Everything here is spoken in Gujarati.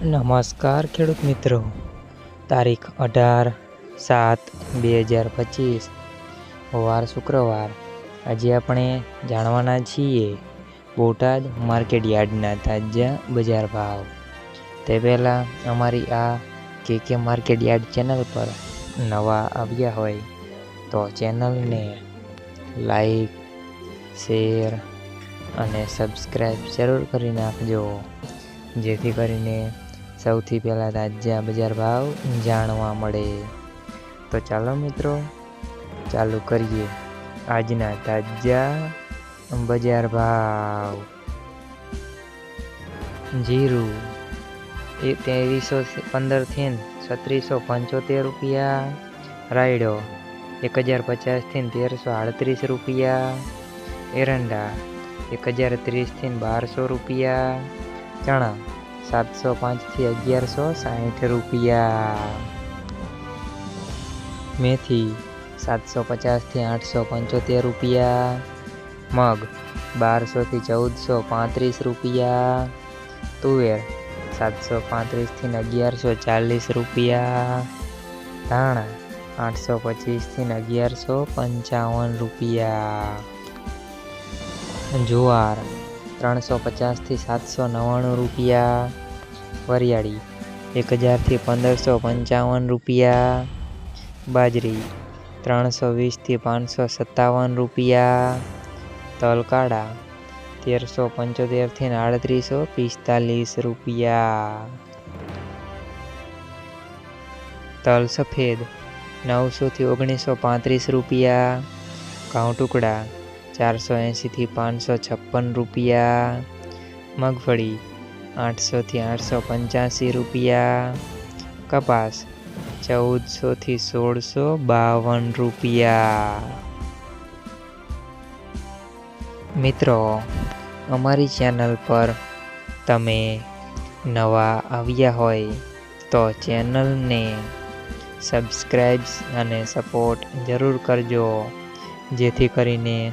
નમસ્કાર, ખેડૂત મિત્રો. તારીખ અઢાર સાત બે હજાર પચીસ, વાર શુક્રવાર. આજે આપણે જાણવાના છીએ બોટાદ માર્કેટ યાર્ડના તાજા બજાર ભાવ. તે પહેલાં અમારી આ કે કે માર્કેટ યાર્ડ ચેનલ પર નવા આવ્યા હોય તો ચેનલને લાઈક, શેર અને સબસ્ક્રાઈબ જરૂર કરી નાખજો. જેથી કરીને સૌથી પહેલાં તાજા બજાર ભાવ જાણવા મળે. તો ચાલો મિત્રો, ચાલુ કરીએ. આજના તાજા બજાર ભાવ. જીરું એ ત્રેવીસો પંદરથી છત્રીસો પંચોતેર રૂપિયા. રાયડો એક હજાર પચાસથી તેરસો આડત્રીસ રૂપિયા. એરંડા એક હજાર ત્રીસથી બારસો રૂપિયા. ચણા સાતસો પાંચથી અગિયારસો સાઠ રૂપિયા. મેથી સાતસો પચાસથી આઠસો પંચોતેર રૂપિયા. મગ બારસોથી ચૌદસો પાંત્રીસ રૂપિયા. તુવેર સાતસો પાંત્રીસથી અગિયારસો ચાલીસ રૂપિયા. ધાણા આઠસો પચીસથી અગિયારસો પંચાવન રૂપિયા. જુવાર ત્રણસો પચાસથી સાતસો નવ્વાણું રૂપિયા. વરિયાળી એક હજારથી પંદરસો પંચાવન રૂપિયા. બાજરી ત્રણસો વીસથી પાંચસો સત્તાવન રૂપિયા. તલકાડા તેરસો પંચોતેરથી આડત્રીસો પિસ્તાલીસ રૂપિયા. તલ સફેદ નવસોથી ઓગણીસો પાંત્રીસ રૂપિયા. ઘઉં ટુકડા ચારસો એંશીથી પાંચસો છપ્પન રૂપિયા. મગફળી આઠસોથી આઠસો પંચ્યાસી રૂપિયા. કપાસ ચૌદસોથી સોળસો બાવન રૂપિયા. મિત્રો, અમારી ચેનલ પર તમે નવા આવ્યા હોય તો ચેનલને સબસ્ક્રાઈબ્સ અને સપોર્ટ જરૂર કરજો. જેથી કરીને